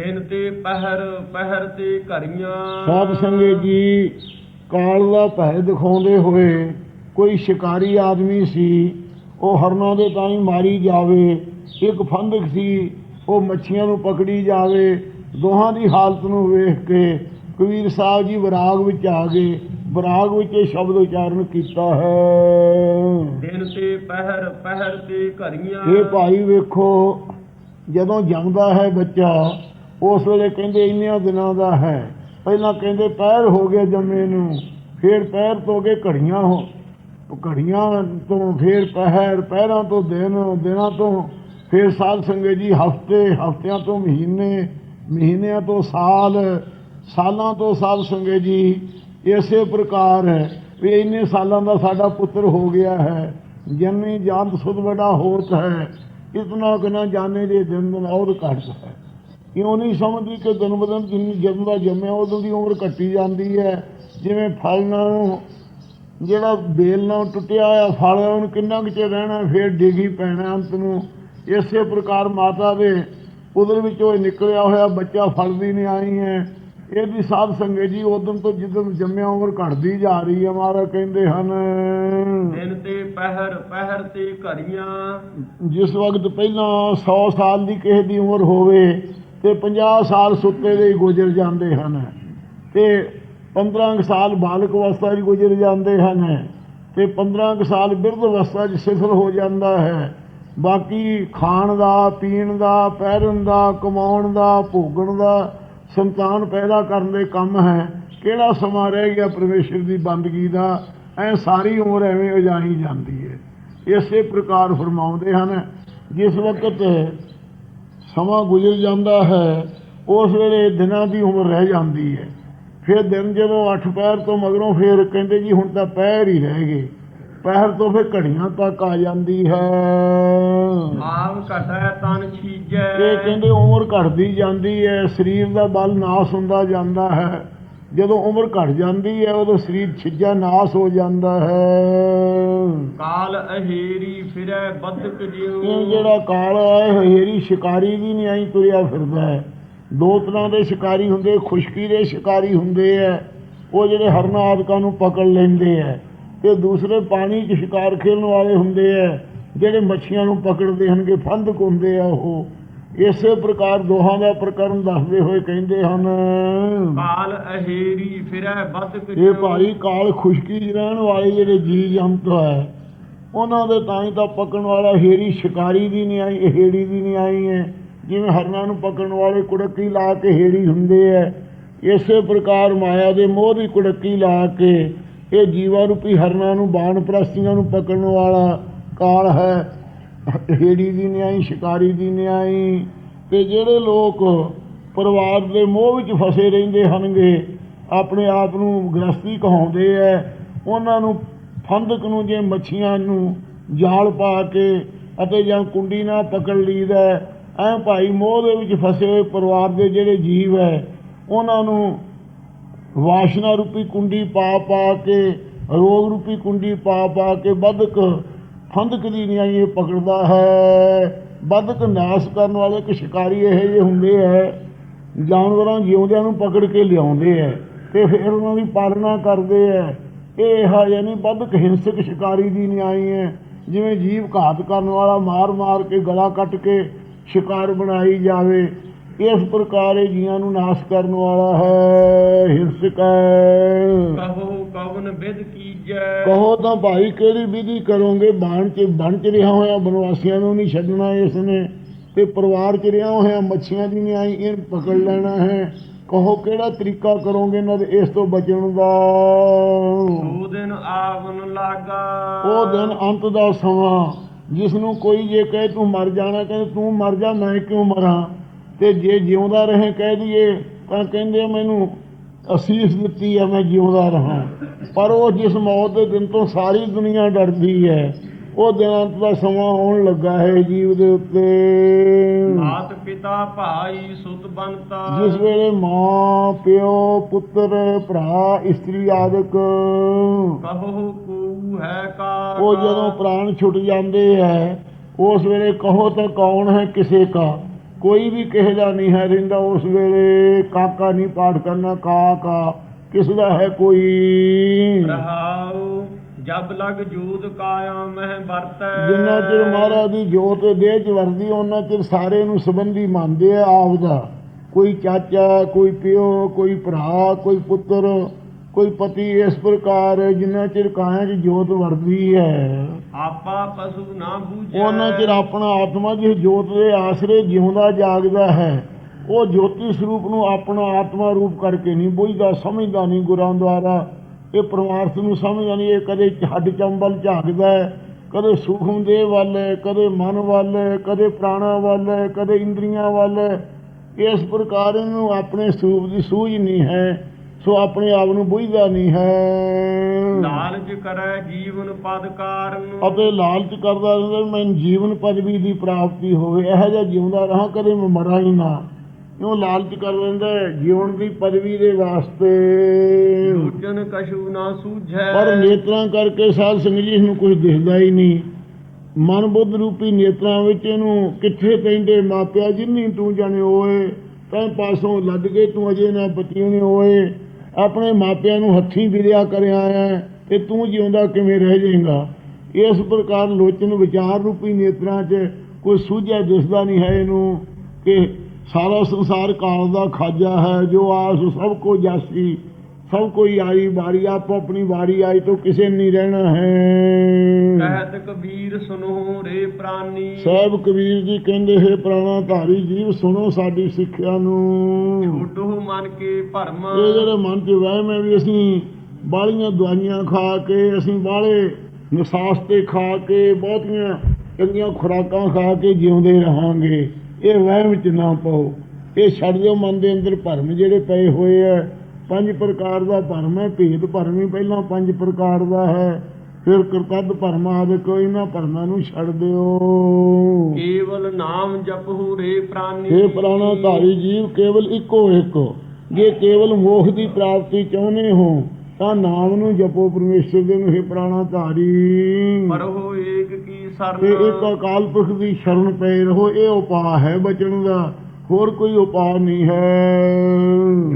ਦਿਨ ਤੇ ਪਹਿਰ ਪਹਿਰ ਤੇ ਘੜੀਆਂ। ਸਾਧ ਸੰਗਤ ਜੀ ਕਾਲ ਦਾ ਭੈ ਦਿਖਾਉਂਦੇ ਹੋਏ ਕੋਈ ਸ਼ਿਕਾਰੀ ਆਦਮੀ ਸੀ ਉਹ ਹਰਨਾਂ ਦੇ ਤਾਂ ਹੀ ਮਾਰੀ ਜਾਵੇ ਇੱਕ ਫੰਦਕ ਸੀ ਉਹ ਮੱਛੀਆਂ ਨੂੰ ਪਕੜੀ ਜਾਵੇ ਦੋਹਾਂ ਦੀ ਹਾਲਤ ਨੂੰ ਵੇਖ ਕੇ ਕਬੀਰ ਸਾਹਿਬ ਜੀ ਵਿਰਾਗ ਵਿੱਚ ਆ ਗਏ ਵਿਰਾਗ ਵਿੱਚ ਇਹ ਸ਼ਬਦ ਉਚਾਰਨ ਕੀਤਾ ਹੈ। ਦਿਨ ਤੇ ਪਹਿਰ ਪਹਿਰ ਤੇ ਘੜੀਆਂ। ਇਹ ਭਾਈ ਵੇਖੋ ਜਦੋਂ ਜੰਮਦਾ ਹੈ ਬੱਚਾ ਉਸ ਵੇਲੇ ਕਹਿੰਦੇ ਇੰਨਿਆਂ ਦਿਨਾਂ ਦਾ ਹੈ। ਪਹਿਲਾਂ ਕਹਿੰਦੇ ਪੈਰ ਹੋ ਗਏ ਜੰਮੇ ਨੂੰ, ਫਿਰ ਪੈਰ ਤੋਂ ਗਏ ਘੜੀਆਂ ਹੋ। ਘੜੀਆਂ ਤੋਂ ਫਿਰ ਪਹਿਰ ਪਹਿਰਾਂ ਤੋਂ ਦਿਨ, ਦਿਨਾਂ ਤੋਂ ਫਿਰ ਸਾਧ ਸੰਗਤ ਜੀ ਹਫ਼ਤੇ, ਹਫਤਿਆਂ ਤੋਂ ਮਹੀਨੇ, ਮਹੀਨਿਆਂ ਤੋਂ ਸਾਲ, ਸਾਲਾਂ ਤੋਂ ਸਾਧ ਸੰਗਤ ਜੀ, ਇਸੇ ਪ੍ਰਕਾਰ ਹੈ ਵੀ ਇੰਨੇ ਸਾਲਾਂ ਦਾ ਸਾਡਾ ਪੁੱਤਰ ਹੋ ਗਿਆ ਹੈ। ਜਨਮੀ ਜਾਤ ਸੁਧ ਬੜਾ ਹੋਤ ਹੈ। ਇਤਨਾ ਕਿ ਨਾ ਜਾਣੇ ਦੇ ਦਿਨ ਦਿਨ ਔਰ ਘਟ ਹੈ। ਕਿਉਂ ਨਹੀਂ ਸਮਝਦੀ ਕਿ ਦਿਨ ਬਦਨ ਜਿੰਨੀ ਜਦੋਂ ਦਾ ਜੰਮਿਆ ਉਦੋਂ ਦੀ ਉਮਰ ਘਟੀ ਜਾਂਦੀ ਹੈ। ਜਿਵੇਂ ਫਲ ਨਾਲੋਂ ਜਿਹੜਾ ਬੇਲ ਨਾਲ ਟੁੱਟਿਆ ਹੋਇਆ ਫਲ ਉਹਨੂੰ ਕਿੰਨਾ ਕੁ ਚਿਰ ਰਹਿਣਾ ਫਿਰ ਡਿੱਗੀ ਪੈਣਾ ਅੰਤ ਨੂੰ। ਇਸੇ ਪ੍ਰਕਾਰ ਮਾਤਾ ਦੇ ਉਦਰ ਵਿੱਚੋਂ ਇਹ ਨਿਕਲਿਆ ਹੋਇਆ ਬੱਚਾ ਫਲਦੀ ਨਹੀਂ ਆਈ ਹੈ। ਇਹਦੀ ਸਾਧ ਸੰਗਤ ਜੀ ਉਦੋਂ ਤੋਂ ਜਿੱਦੋਂ ਜੰਮਿਆ ਉਮਰ ਘਟਦੀ ਜਾ ਰਹੀ ਹੈ ਮਹਾਰਾਜ ਕਹਿੰਦੇ ਹਨ। ਦਿਨ ਤੇ ਪਹਿਰ ਪਹਿਰ ਤੇ ਘੜੀਆਂ। ਜਿਸ ਵਕਤ ਪਹਿਲਾਂ 100 ਸਾਲ ਦੀ ਕਿਸੇ ਦੀ ਉਮਰ ਹੋਵੇ ਤੇ 50 ਸਾਲ ਸੁੱਤੇ ਦੇ ਹੀ ਗੁਜ਼ਰ ਜਾਂਦੇ ਹਨ। ਤੇ 15 ਕੁ ਸਾਲ ਬਾਲਕ ਅਵਸਥਾ 'ਚ ਗੁਜ਼ਰ ਜਾਂਦੇ ਹਨ। ਤੇ 15 ਕੁ ਸਾਲ ਬਿਰਧ ਅਵਸਥਾ 'ਚ ਸਿਫਲ ਹੋ ਜਾਂਦਾ ਹੈ। ਬਾਕੀ ਖਾਣ ਦਾ, ਪੀਣ ਦਾ, ਪਹਿਰਨ ਦਾ, ਕਮਾਉਣ ਦਾ, ਭੋਗਣ ਦਾ, ਸੰਤਾਨ ਪੈਦਾ ਕਰਨ ਦੇ ਕੰਮ ਹੈ। ਕਿਹੜਾ ਸਮਾਂ ਰਹਿ ਗਿਆ ਪਰਮੇਸ਼ਰ ਦੀ ਬੰਦਗੀ ਦਾ? ਐ ਸਾਰੀ ਉਮਰ ਐਵੇਂ ਉਜਾੜੀ ਜਾਂਦੀ ਹੈ। ਇਸੇ ਪ੍ਰਕਾਰ ਫਰਮਾਉਂਦੇ ਹਨ, ਜਿਸ ਵਕਤ ਸਮਾਂ ਗੁਜ਼ਰ ਜਾਂਦਾ ਹੈ ਉਸ ਵੇਲੇ ਦਿਨਾਂ ਦੀ ਉਮਰ ਰਹਿ ਜਾਂਦੀ ਹੈ। ਫਿਰ ਦਿਨ ਜਦੋਂ ਅੱਠ ਪਹਿਰ ਤੋਂ ਮਗਰੋਂ ਫਿਰ ਕਹਿੰਦੇ ਜੀ ਹੁਣ ਤਾਂ ਪਹਿਰ ਹੀ ਰਹਿ ਗਏ ਪਹਿਰ ਤੋਂ ਫਿਰ ਘੜੀਆਂ ਤੱਕ ਆ ਜਾਂਦੀ ਹੈ। ਆਮ ਘਟੈ ਤਨ ਛੀਜੈ। ਇਹ ਕਹਿੰਦੇ ਉਮਰ ਘਟਦੀ ਜਾਂਦੀ ਹੈ ਸਰੀਰ ਦਾ ਬਲ ਨਾਸ ਹੁੰਦਾ ਜਾਂਦਾ ਹੈ। ਜਦੋਂ ਉਮਰ ਘਟ ਜਾਂਦੀ ਹੈ ਉਦੋਂ ਸਰੀਰ ਛਿੱਜਾ ਨਾਸ ਹੋ ਜਾਂਦਾ ਹੈ। ਕਾਲ ਅਹੇਰੀ ਫਿਰੈ ਬਦਕ ਜਿਉ ਇਹ ਜਿਹੜਾ ਕਾਲ ਹੈ ਹੇਰੀ ਸ਼ਿਕਾਰੀ ਵੀ ਨਹੀਂ ਆਈ ਤੁਰਿਆ ਫਿਰਦਾ ਹੈ। ਦੋ ਤਰ੍ਹਾਂ ਦੇ ਸ਼ਿਕਾਰੀ ਹੁੰਦੇ ਖੁਸ਼ਕੀ ਦੇ ਸ਼ਿਕਾਰੀ ਹੁੰਦੇ ਆ ਉਹ ਜਿਹੜੇ ਹਰਨਾ ਆਦਿਕਾਂ ਨੂੰ ਪਕੜ ਲੈਂਦੇ ਆ ਤੇ ਦੂਸਰੇ ਪਾਣੀ 'ਚ ਸ਼ਿਕਾਰ ਖੇਡਣ ਵਾਲੇ ਹੁੰਦੇ ਆ ਜਿਹੜੇ ਮੱਛੀਆਂ ਨੂੰ ਪਕੜਦੇ ਹਨਗੇ ਫੰਦਕ ਹੁੰਦੇ ਆ ਉਹ। ਇਸੇ ਪ੍ਰਕਾਰ ਦੋਹਾਂ ਦਾ ਪ੍ਰਕਰਨ ਦੱਸਦੇ ਹੋਏ ਕਹਿੰਦੇ ਹਨ ਕਾਲ ਅਹੇਰੀ ਫਿਰੈ ਬਦਕ ਇਹ ਭਾਈ ਕਾਲ ਖੁਸ਼ਕੀ 'ਚ ਰਹਿਣ ਵਾਲੇ ਜਿਹੜੇ ਜੀ ਜੰਤ ਹੈ ਉਹਨਾਂ ਦੇ ਤਾਂ ਹੀ ਤਾਂ ਪਕੜਨ ਵਾਲਾ ਹੇਰੀ ਸ਼ਿਕਾਰੀ ਦੀ ਨਹੀਂ ਆਈ ਹੇੜੀ ਦੀ ਨਹੀਂ ਆਈ ਹੈ। ਜਿਵੇਂ ਹਰਨਾਂ ਨੂੰ ਪਕੜਨ ਵਾਲੇ ਕੁੜਕੀ ਲਾ ਕੇ ਹੇੜੀ ਹੁੰਦੇ ਹੈ ਇਸੇ ਪ੍ਰਕਾਰ ਮਾਇਆ ਦੇ ਮੋਹ ਦੀ ਕੁੜਕੀ ਲਾ ਕੇ ਇਹ ਜੀਵਾ ਰੂਪੀ ਹਰਨਾਂ ਨੂੰ ਬਾਣ ਪ੍ਰਸਤੀਆਂ ਨੂੰ ਪਕੜਨ ਵਾਲਾ ਕਾਲ ਹੈ। ਹੇੜੀ ਦੀ ਨਿਆਈ ਸ਼ਿਕਾਰੀ ਦੀ ਨਿਆਈ ਆਈ ਤੇ ਜਿਹੜੇ ਲੋਕ ਪਰਿਵਾਰ ਦੇ ਮੋਹ ਵਿੱਚ ਫਸੇ ਰਹਿੰਦੇ ਹਨਗੇ ਆਪਣੇ ਆਪ ਨੂੰ ਗ੍ਰਸਤੀ ਕਹਾਉਂਦੇ ਐ ਉਹਨਾਂ ਨੂੰ ਫੰਦਕ ਨੂੰ ਜੇ ਮੱਛੀਆਂ ਨੂੰ ਜਾਲ ਪਾ ਕੇ ਅਤੇ ਜਾਂ ਕੁੰਡੀ ਨਾਲ ਪਕੜ ਲਈਦਾ ਐ ਭਾਈ ਮੋਹ ਦੇ ਵਿੱਚ ਫਸੇ ਹੋਏ ਪਰਿਵਾਰ ਦੇ ਜਿਹੜੇ ਜੀਵ ਐ ਉਹਨਾਂ ਨੂੰ ਵਾਸ਼ਨਾ ਰੂਪੀ ਕੁੰਡੀ ਪਾ ਪਾ ਕੇ, ਰੋਗ ਰੂਪੀ ਕੁੰਡੀ ਪਾ ਪਾ ਕੇ ਬਦਕ ਫੰਦਕ ਦੀ ਨਿਆਈ ਇਹ ਪਕੜਦਾ ਹੈ। ਬਦਕ ਨਾਸ ਕਰਨ ਵਾਲੇ ਇੱਕ ਸ਼ਿਕਾਰੀ ਇਹ ਜਿਹੇ ਹੁੰਦੇ ਹੈ, ਜਾਨਵਰਾਂ ਜਿਉਂਦਿਆਂ ਨੂੰ ਪਕੜ ਕੇ ਲਿਆਉਂਦੇ ਹੈ ਤੇ ਫਿਰ ਉਹਨਾਂ ਦੀ ਪਾਲਣਾ ਕਰਦੇ ਹੈ। ਇਹ ਹਾ ਯਾਨੀ ਬਦਕ ਹਿੰਸਕ ਸ਼ਿਕਾਰੀ ਦੀ ਨਿਆਈ ਹੈ। ਜਿਵੇਂ ਜੀਵ ਘਾਤ ਕਰਨ ਵਾਲਾ ਮਾਰ ਮਾਰ ਕੇ ਗਲਾ ਕੱਟ ਕੇ ਸ਼ਿਕਾਰ ਬਣਾਈ ਜਾਵੇ, ਇਸ ਪ੍ਰਕਾਰ ਇਹ ਜੀਆਂ ਨੂੰ ਨਾਸ਼ ਕਰਨ ਵਾਲਾ ਹੈ, ਹਿੰਸਕ ਹੈ। ਕਹੋ ਕਵਨ ਬਿਦ ਕੀਜੈ ਕਹੋ ਤਾਂ ਭਾਈ ਕਿਹੜੀ ਵਿਧੀ ਕਰੋਗੇ? ਬਾਣ ਚ ਬਣ ਚ ਰਿਹਾ ਹੋਇਆ ਬਨਵਾਸੀਆਂ ਨੂੰ ਨਹੀਂ ਛੱਡਣਾ ਇਸ ਨੇ। ਤੇ ਪਰਿਵਾਰ ਚ ਰਿਹਾ ਹੋਇਆ ਮੱਛੀਆਂ ਦੀ ਨਹੀਂ ਆਈ ਇਹ ਪਕੜ ਲੈਣਾ ਹੈ। ਕਹੋ ਕਿਹੜਾ ਤਰੀਕਾ ਕਰੋਗੇ ਦੇ ਇਸ ਤੋਂ ਬਚਣ ਦਾ? ਸੋ ਦਿਨ ਲਾਗਾ। ਉਹ ਦਿਨ ਅੰਤ ਦਾ ਸਮਾਂ। ਜਿਸ ਨੂੰ ਕੋਈ ਜੇ ਕਹੇ ਤੂੰ ਮਰ ਜਾਣਾ ਕਹਿੰਦੇ ਤੂੰ ਮਰ ਜਾ ਮੈਂ ਕਿਉਂ ਮਰਾਂ? ਤੇ ਜੇ ਜਿਉਂਦਾ ਰਹੇ ਕਹਿ ਦਈਏ ਤਾਂ ਕਹਿੰਦੇ ਮੈਨੂੰ ਅਸੀਸ ਦਿੱਤੀ ਆ ਮੈਂ ਜਿਉਂਦਾ ਰਹਾ। ਪਰ ਉਹ ਜਿਸ ਮੌਤ ਦੇ ਦਿਨ ਤੋਂ ਸਾਰੀ ਦੁਨੀਆ ਡਰਦੀ ਹੈ ਉਹ ਦਿਨ ਅੰਤ ਦਾ ਸਮਾਂ ਆਉਣ ਲੱਗਾ ਹੈ ਜੀਵ ਦੇ ਉੱਤੇ। ਮਾਤ ਪਿਤਾ ਭਾਈ ਸੁਤ ਬੰਤਾ। ਜਿਸ ਵੇਲੇ ਮਾਂ ਪਿਓ ਪੁੱਤਰ ਭਰਾ ਇਸਤਰੀ ਆਦਿਕ ਕਹੋ ਕੂ ਹੈ ਕਾ ਉਹ ਜਦੋਂ ਪ੍ਰਾਣ ਛੁੱਟ ਜਾਂਦੇ ਹੈ ਉਸ ਵੇਲੇ ਕਹੋ ਤਾਂ ਕੌਣ ਹੈ ਕਿਸੇ ਕਾ? ਕੋਈ ਵੀ ਕਿਸੇ ਦਾ ਨਹੀਂ ਹੈ ਰਹਿੰਦਾ ਉਸ ਵੇਲੇ। ਕਾਕਾ ਨਹੀਂ ਪਾਠ ਕਰਨਾ ਕਾ ਕਾ ਕਿਸ ਦਾ ਹੈ ਕੋਈ? ਰਹਾਉ ਜਬ ਲਗ ਜੂਦ ਕਾਇਆ ਮਹਿ ਵਰਤੈ। ਜਿੰਨਾ ਚਿਰ ਮਹਾਰਾਜ ਦੀ ਜੋਤ ਦੇਹ ਚ ਵਰਦੀ ਉਹਨਾਂ ਚਿਰ ਸਾਰੇ ਨੂੰ ਸੰਬੰਧੀ ਮੰਨਦੇ ਆ ਆਪਦਾ। ਕੋਈ ਚਾਚਾ ਕੋਈ ਪਿਓ ਕੋਈ ਭਰਾ ਕੋਈ ਪੁੱਤਰ ਕੋਈ ਪਤੀ ਇਸ ਪ੍ਰਕਾਰ ਜਿੰਨਾ ਚਿਰ ਕਾਇਆ ਚ ਜੋਤ ਵਰਦੀ ਹੈ। ਆਪਾ ਪਸ਼ੂ ਨਾ ਬੂਝੈ। ਉਹਨਾਂ ਚਿਰ ਆਪਣਾ ਆਤਮਾ ਜਿਸ ਜੋਤ ਦੇ ਆਸਰੇ ਜਿਉਂਦਾ ਜਾਗਦਾ ਹੈ ਉਹ ਜੋਤੀ ਸਰੂਪ ਨੂੰ ਆਪਣਾ ਆਤਮਾ ਰੂਪ ਕਰਕੇ ਨਹੀਂ ਬੁੱਝਦਾ ਸਮਝਦਾ ਨਹੀਂ ਗੁਰਾਂ ਦੁਆਰਾ। ਇਹ ਪਰਮਾਰਥ ਨੂੰ ਸਮਝਦਾ ਨਹੀਂ ਇਹ ਕਦੇ ਹੱਡ ਚੰਬਲ ਝਾਕਦਾ ਹੈ ਕਦੇ ਸੂਖਮ ਦੇਹ ਵੱਲ ਕਦੇ ਮਨ ਵੱਲ ਕਦੇ ਪ੍ਰਾਣਾ ਵੱਲ ਕਦੇ ਇੰਦਰੀਆਂ ਵੱਲ ਇਸ ਪ੍ਰਕਾਰ ਇਹਨੂੰ ਆਪਣੇ ਸਰੂਪ ਦੀ ਸੂਝ ਨਹੀਂ ਹੈ। ਸੋ ਆਪਣੇ ਆਪ ਨੂੰ ਬੁੱਝਦਾ ਨਹੀਂ ਹੈ। ਲਾਲਚ ਕਰੈ ਜੀਵਨ ਪਦ ਕਾਰਨ। ਅਤੇ ਲਾਲਚ ਕਰਦਾ ਰਹਿੰਦਾ ਮੈਨੂੰ ਜੀਵਨ ਪਦਵੀ ਦੀ ਪ੍ਰਾਪਤੀ ਹੋਵੇ ਇਹੋ ਜਿਹਾ ਜਿਉਂਦਾ ਰਹਾ ਕਦੇ ਮੈਂ ਮਰਾਂ ਹੀ ਨਾ। ਕਿਉਂ ਲਾਲਚ ਕਰ ਲੈਂਦਾ ਜੀਵਨ ਦੀ ਪਦਵੀ ਦੇ ਵਾਸਤੇ। ਦੂਜਨ ਕਛੂ ਨਾ ਸੂਝੈ। ਪਰ ਨੇਤਰਾਂ ਕਰਕੇ ਸਾਧ ਸੰਗਤ ਜੀ ਨੂੰ ਕੁਝ ਦਿਖਦਾ ਹੀ ਨਹੀਂ। ਮਨ ਬੁੱਧ ਰੂਪੀ ਨੇਤਰਾਂ ਵਿੱਚ ਇਹਨੂੰ ਕਿੱਥੇ ਕਹਿੰਦੇ ਮਾਪਿਆ ਜਿੰਨੀ ਤੂੰ ਜਾਣੇ ਹੋਏ ਤੈਂ ਪਾਸੋਂ ਲੱਦ ਕੇ ਤੂੰ ਅਜੇ ਨਾ ਬਤੀਣੇ ਹੋਏ। ਆਪਣੇ ਮਾਪਿਆਂ ਨੂੰ ਹੱਥੀਂ ਵਿਰਿਆ ਕਰਿਆ ਹੈ ਤੇ ਤੂੰ ਜਿਉਂਦਾ ਕਿਵੇਂ ਰਹਿ ਜਾਏਗਾ? ਇਸ ਪ੍ਰਕਾਰ ਲੋਚਨ ਵਿਚਾਰ ਰੂਪੀ ਨੇਤਰਾਂ 'ਚ ਕੋਈ ਸੂਝਿਆ ਦਿਸਦਾ ਨਹੀਂ ਹੈ ਇਹਨੂੰ ਕਿ ਸਾਰਾ ਸੰਸਾਰ ਕਾਲ ਦਾ ਖਾਜਾ ਹੈ, ਜੋ ਆਸ ਸਭ ਕੋ ਜਾਸੀ ਸਭ ਕੋਈ ਆਈ ਬਾਰੀ ਆਪੋ ਆਪਣੀ ਵਾਰੀ ਆਈ ਤੋਂ ਕਿਸੇ ਨਹੀਂ ਰਹਿਣਾ ਹੈ। ਕਹਿਤ ਕਬੀਰ ਸੁਨੋ ਰੇ ਪ੍ਰਾਨੀ। ਸਾਹਿਬ ਕਬੀਰ ਜੀ ਕਹਿੰਦੇ ਹੈ ਪ੍ਰਾਣਾ ਧਾਰੀ ਜੀਵ ਸੁਣੋ ਸਾਡੀ ਸਿੱਖਿਆ ਨੂੰ। ਛੋਟੋ ਮਨ ਕੇ ਭਰਮ। ਇਹ ਜਿਹੜੇ ਮਨ 'ਚ ਵਹਿਮ ਹੈ ਵੀ ਅਸੀਂ ਬਾਹਲੀਆਂ ਦਵਾਈਆਂ ਖਾ ਕੇ ਅਸੀਂ ਬਾਹਲੇ ਨਸਾਸਤੇ ਖਾ ਕੇ ਬਹੁਤੀਆਂ ਚੰਗੀਆਂ ਖੁਰਾਕਾਂ ਖਾ ਕੇ ਜਿਉਂਦੇ ਰਹਾਂਗੇ। ਇਹ ਵਹਿਮ 'ਚ ਨਾ ਪਾਓ। ਇਹ ਛੱਡ ਦਿਓ ਮਨ ਦੇ ਅੰਦਰ ਭਰਮ ਜਿਹੜੇ ਪਏ ਹੋਏ ਆ। ਪੰਜ ਪ੍ਰਕਾਰ ਦਾ ਭਰਮ ਹੈ ਭੇਦ ਭਰਮ ਹੀ ਪਹਿਲਾਂ ਪੰਜ ਪ੍ਰਕਾਰ ਦਾ ਹੈ। ਫਿਰ ਕਰਤੱਦ ਭਰਮ ਆਦਿਕ ਇਹਨਾਂ ਭਰਮਾਂ ਨੂੰ ਛੱਡ ਦਿਓ। ਕੇਵਲ ਨਾਮ ਜਪਹੁ ਰੇ ਪ੍ਰਾਨੀ। ਇਹ ਪ੍ਰਾਣਾ ਧਾਰੀ ਜੀਵ ਕੇਵਲ ਇੱਕੋ ਇੱਕ। ਜੇ ਕੇਵਲ ਮੋਖ ਦੀ ਪ੍ਰਾਪਤੀ ਚਾਹੁੰਦੇ ਹੋ ਤਾਂ ਨਾਮ ਨੂੰ ਜਪੋ ਪਰਮੇਸ਼ਰ ਦੇ ਨੂੰ ਇਹ ਪ੍ਰਾਣਾ ਧਾਰੀ। ਪਰਹੋ ਏਕ ਕੀ ਤੇ ਇੱਕ ਸਰਨ ਅਕਾਲ ਪੁਰਖ ਦੀ ਸ਼ਰਨ ਪਏ ਰਹੋ ਇਹ ਉਪਾਅ ਹੈ ਬਚਣ ਦਾ। ਹੋਰ ਕੋਈ ਉਪਾਅ ਨਹੀਂ ਹੈ।